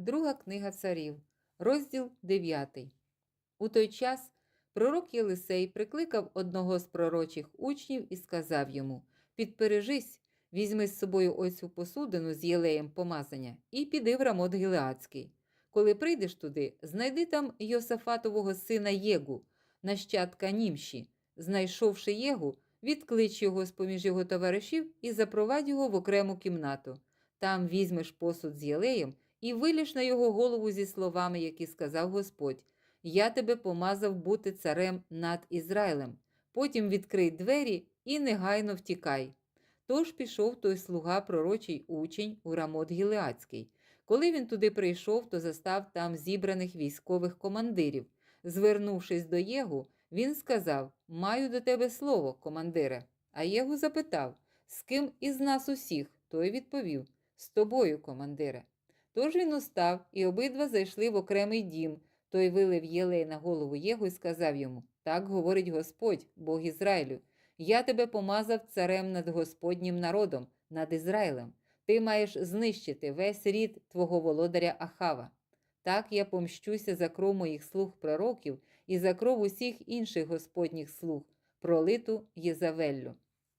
Друга книга царів, розділ 9. У той час пророк Єлисей прикликав одного з пророчих учнів і сказав йому: Підпережись, візьми з собою ось цю посудину з єлеєм помазання і піди в Рамот Гілеацький. Коли прийдеш туди, знайди там Йосафатового сина Єгу, нащадка німші. Знайшовши Єгу, відклич його з поміж його товаришів і запровадь його в окрему кімнату. Там візьмеш посуд з єлеєм і виліш на його голову зі словами, які сказав Господь: Я тебе помазав бути царем над Ізраїлем. Потім відкрий двері і негайно втікай. Тож пішов той слуга пророчий учень у Рамот Гілеацький. Коли він туди прийшов, то застав там зібраних військових командирів. Звернувшись до Єгу, він сказав: Маю до тебе слово, командире. А Єгу запитав, з ким із нас усіх? Той відповів: З тобою, командире. Тож він устав, і обидва зайшли в окремий дім. Той вилив єлей на голову Єгу і сказав йому: Так говорить Господь, Бог Ізраїлю. Я тебе помазав царем над Господнім народом, над Ізраїлем. Ти маєш знищити весь рід твого володаря Ахава. Так я помщуся за кров моїх слуг пророків і за кров усіх інших Господніх слуг, пролиту Єзавеллю.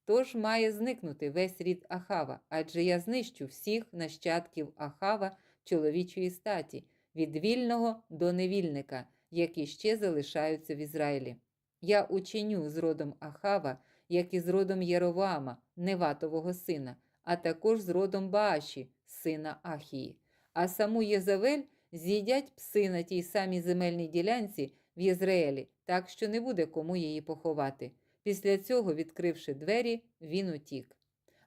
Тож має зникнути весь рід Ахава, адже я знищу всіх нащадків Ахава чоловічої статі, від вільного до невільника, які ще залишаються в Ізраїлі. Я учиню з родом Ахава, як і з родом Єроваама, Неватового сина, а також з родом Бааші, сина Ахії. А саму Єзавель з'їдять пси на тій самій земельній ділянці в Єзраїлі, так що не буде кому її поховати. Після цього, відкривши двері, він утік.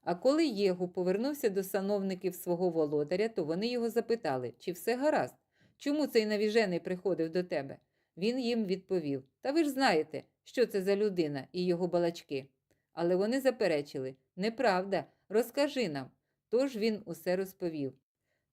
А коли Єгу повернувся до сановників свого володаря, то вони його запитали, чи все гаразд, чому цей навіжений приходив до тебе? Він їм відповів: Та ви ж знаєте, що це за людина і його балачки. Але вони заперечили неправда, розкажи нам. Тож він усе розповів.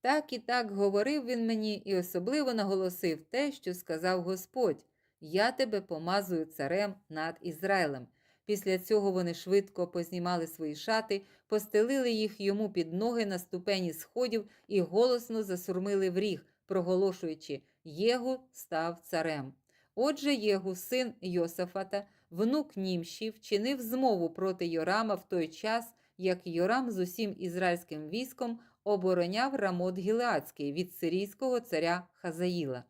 Так і так говорив він мені і особливо наголосив те, що сказав Господь: Я тебе помазую царем над Ізраїлем. Після цього вони швидко познімали свої шати, постелили їх йому під ноги на ступені сходів і голосно засурмили в ріг, проголошуючи Єгу став царем. Отже, Єгу, син Йосафата, внук Німші, вчинив змову проти Йорама в той час, як Йорам з усім ізраїльським військом обороняв Рамот Гілеацький від сирійського царя Хазаїла.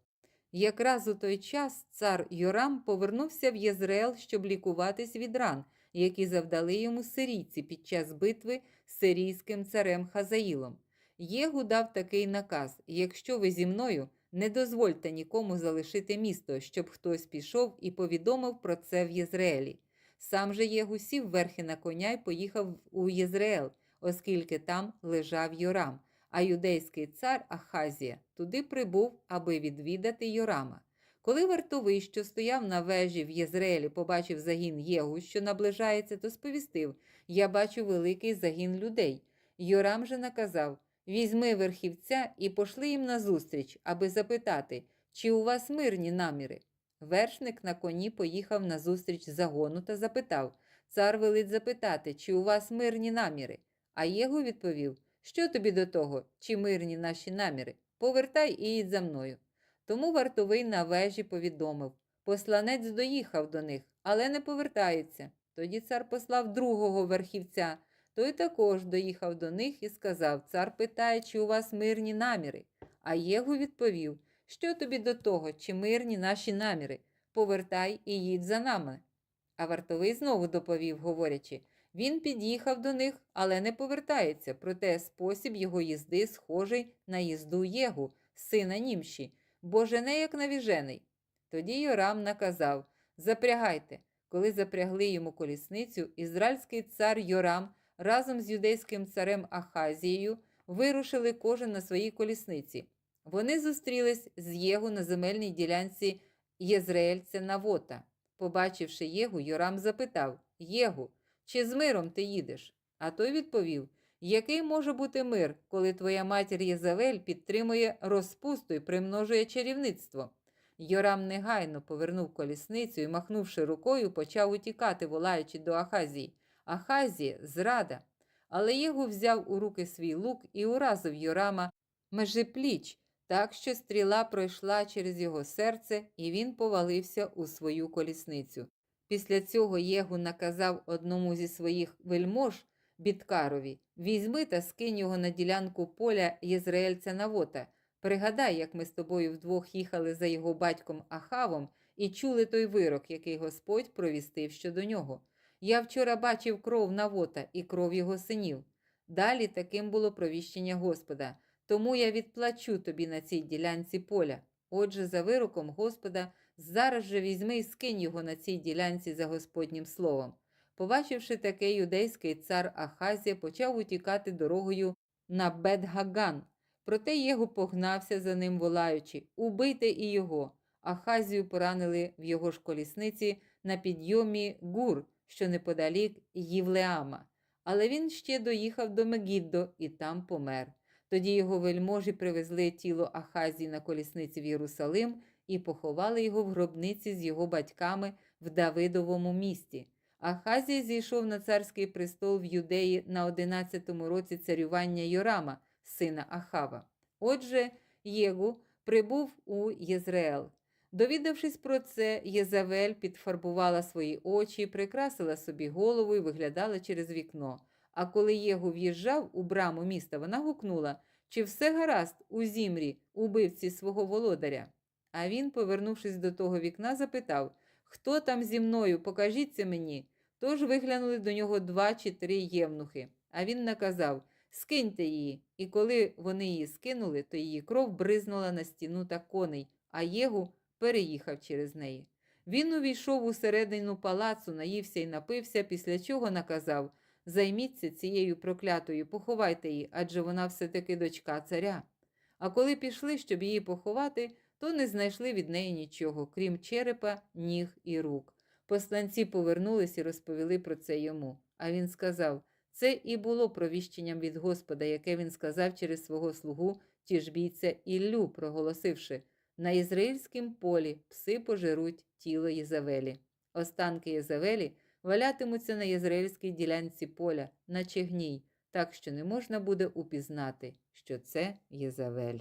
Якраз у той час цар Йорам повернувся в Єзраїл, щоб лікуватись від ран, які завдали йому сирійці під час битви з сирійським царем Хазаїлом. Єгу дав такий наказ: якщо ви зі мною, не дозвольте нікому залишити місто, щоб хтось пішов і повідомив про це в Єзраїлі. Сам же Єгу сів верхи на коня й поїхав у Єзраїл, оскільки там лежав Йорам, а юдейський цар Ахазія туди прибув, аби відвідати Йорама. Коли вартовий, що стояв на вежі в Єзраїлі, побачив загін Єгу, що наближається, то сповістив: Я бачу великий загін людей. Йорам же наказав: Візьми верхівця і пошли їм назустріч, аби запитати, чи у вас мирні наміри. Вершник на коні поїхав назустріч загону та запитав Цар велить запитати, чи у вас мирні наміри. А Єгу відповів: Що тобі до того, чи мирні наші наміри? Повертай і їдь за мною. Тому вартовий на вежі повідомив посланець доїхав до них, але не повертається. Тоді цар послав другого верхівця. Той також доїхав до них і сказав: Цар питає, чи у вас мирні наміри. А Єгу відповів: Що тобі до того, чи мирні наші наміри? Повертай і їдь за нами. А вартовий знову доповів, говорячи: він під'їхав до них, але не повертається, проте спосіб його їзди схожий на їзду Єгу, сина німші, бо жене як навіжений. Тоді Йорам наказав: Запрягайте. Коли запрягли йому колісницю, ізраїльський цар Йорам разом з юдейським царем Ахазією вирушили кожен на своїй колісниці. Вони зустрілись з Єгу на земельній ділянці Єзраїльця Навота. Побачивши Єгу, Йорам запитав Єгу, чи з миром ти їдеш? А той відповів: Який може бути мир, коли твоя матір Єзавель підтримує розпусту і примножує чарівництво? Йорам негайно повернув колісницю і, махнувши рукою, почав утікати, волаючи до Ахазії. Ахазія зрада. Але Єгу взяв у руки свій лук і уразив Йорама межи пліч, так що стріла пройшла через його серце, і він повалився у свою колісницю. Після цього Єгу наказав одному зі своїх вельмож Біткарові візьми та скинь його на ділянку поля Єзраїльця Навота. Пригадай, як ми з тобою вдвох їхали за його батьком Ахавом і чули той вирок, який Господь провістив щодо нього. Я вчора бачив кров Навота і кров його синів. Далі таким було провіщення Господа. Тому я відплачу тобі на цій ділянці поля. Отже, за вироком Господа, зараз же візьми і скинь його на цій ділянці за Господнім словом. Побачивши таке, юдейський цар Ахазія почав утікати дорогою на Бетгаган. Проте Єгу погнався за ним, волаючи Убийте і його. Ахазію поранили в його ж колісниці на підйомі гур, що неподалік Євлеама. Але він ще доїхав до Мегіддо і там помер. Тоді його вельможі привезли тіло Ахазії на колісниці в Єрусалим і поховали його в гробниці з його батьками в Давидовому місті. Ахазія зійшов на царський престол в Юдеї на 11-му році царювання Йорама, сина Ахава. Отже, Єгу прибув у Єзреел. Довідавшись про це, Єзавель підфарбувала свої очі, прикрасила собі голову і виглядала через вікно. А коли Єгу в'їжджав у браму міста, вона гукнула чи все гаразд у зімрі, убивці свого володаря. А він, повернувшись до того вікна, запитав Хто там зі мною? Покажіться мені. Тож виглянули до нього два чи три євнухи. А він наказав Скиньте її. І коли вони її скинули, то її кров бризнула на стіну та коней, а Єгу переїхав через неї. Він увійшов у середину палацу, наївся і напився, після чого наказав Займіться цією проклятою, поховайте її, адже вона все-таки дочка царя. А коли пішли, щоб її поховати, то не знайшли від неї нічого, крім черепа, ніг і рук. Посланці повернулись і розповіли про це йому. А він сказав: це і було провіщенням від Господа, яке він сказав через свого слугу тіжбійця Іллю, проголосивши на ізраїльськім полі пси пожируть тіло Єзавелі. Останки Єзавелі валятимуться на єзраїльській ділянці поля, наче гній, так що не можна буде упізнати, що це Єзавель.